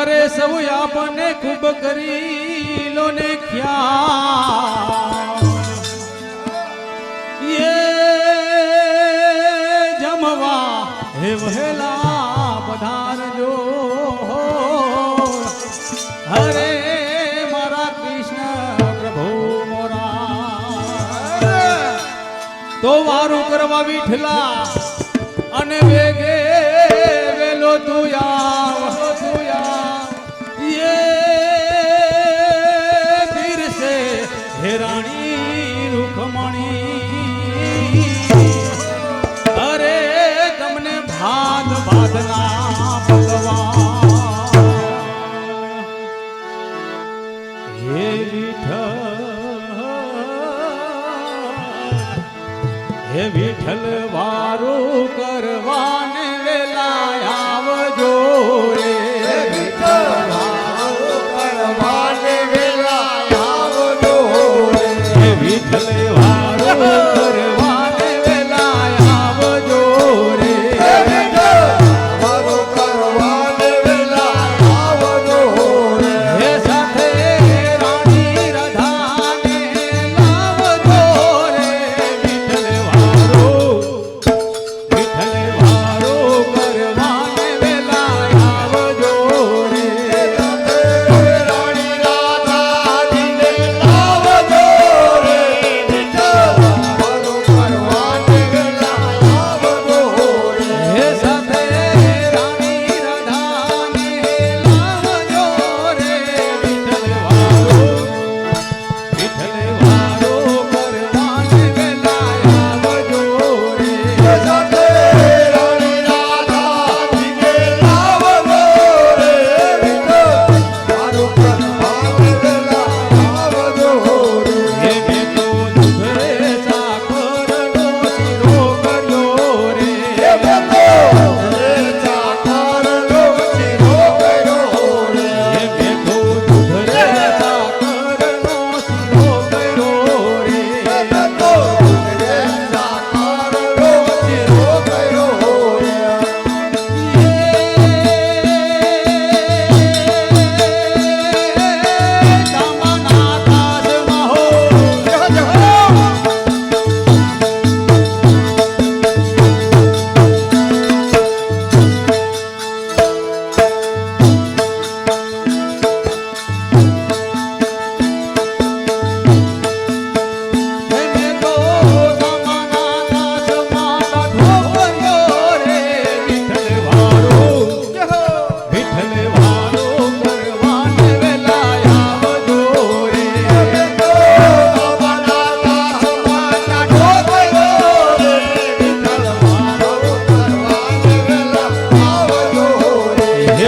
કરે સૌ આપણને ખૂબ કરી લો ને ખ્યા યે જમવા હે વહેલા પધારજો. હરે મારા કૃષ્ણ પ્રભુ મોરા. તો વારું કરવા વિઠલા અને voltarão.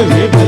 me